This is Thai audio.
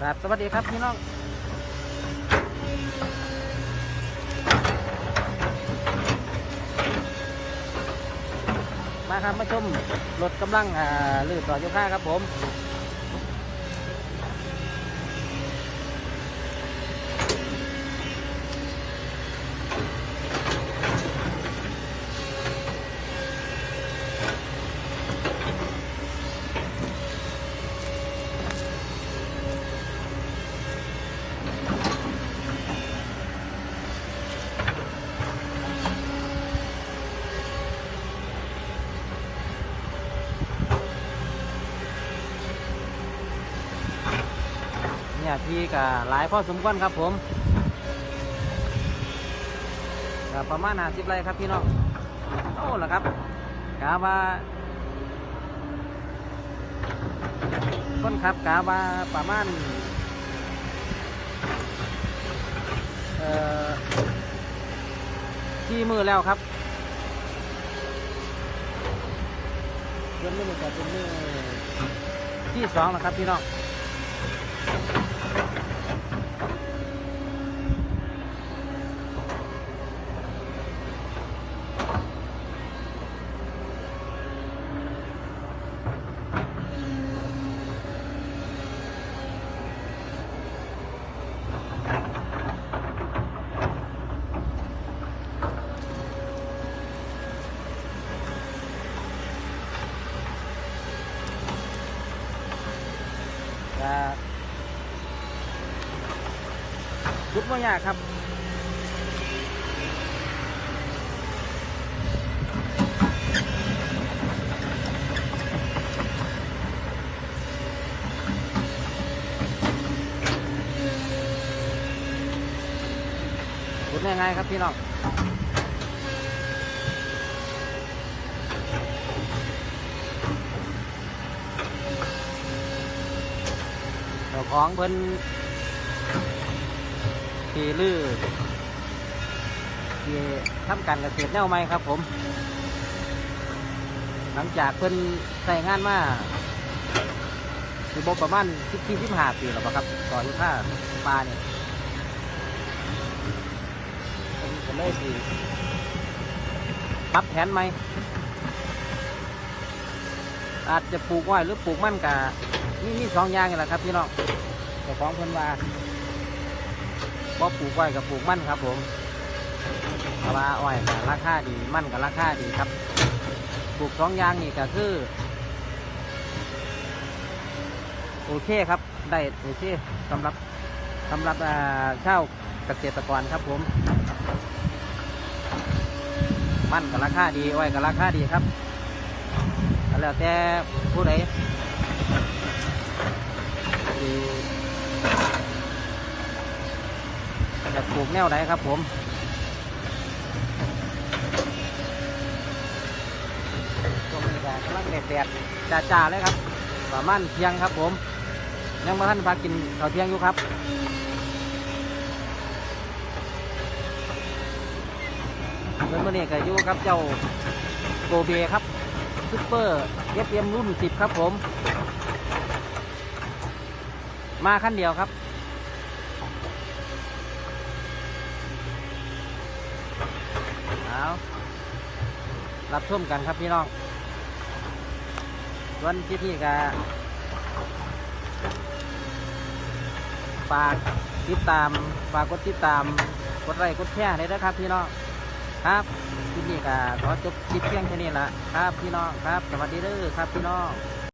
ครับ สวัสดีครับพี่น้องมาครับมาชมรถกำลังอ่าลื่นต่อยุค่าครับผม นี่ยที่ก็หลายพอสมควรครับผมก็ประมาณห้าสิบไร่ครับพี่น้องโอ้ละครับกาว่าคนขับกาว่าประมาณเอ่อที่มือแล้วครับเดือนนี้จะเป็นมือที่สองนะครับพี่น้อง จะยุดว่ายากครับยุดง่ายๆครับพี่น้อง จ้าของเพิ่นที่ลือที่ทำการเกษตรแนวใหม่ครับผม หลังจากเพิ่นใส่งานมาสิบประมาณสิบสี่สิบห้าปีแล้วบ่ครับต่ออยู่ท่าปลาเนี่ยเพิ่นก็เลยสิปรับแผนใหมอาจจะปลูกอ้อยหรือปลูกมันกะ มีมีสองอย่างนี่แหละครับพี่น้องเจ้าของเพิ่นว่าบ่ปลูกอ้อยกับปลูกมันครับ ผมเพราะว่าอ้อยก็ราคาดีมันก็ราคาดีครับปลูกสองอย่างนี่ก็คือโอเคครับได้โอเคสำหรับสำหรับอ่าวเกษตรกรครับผม มันก็ราคาดีอ้อยก็ราคาดีครับแล้วแต่ผู้ใด จะปลูกแนวไหนครับผมช่วงนี้ก็กำลังแดดๆจ้าๆเลยครับ ประมาณเที่ยงครับผม ยังมาท่านพากินข้าวเที่ยงอยู่ครับเมื่อนี้ก็อยู่กับเจ้าโกเบครับซุปเปอร์เอฟเอ็มรุ่นสิบครับผม มาขั้นเดียวครับ เอารับชมกันครับพี่น้องวันที่พี่กะฝากติดตามฝากกดติดตามกดไลค์กดแชร์เลยนะครับพี่น้องครับคลิปนี้ก็ขอจบคลิปเพียงแค่นี้ละครับพี่น้องครับ สวัสดีเด้อครับพี่น้อง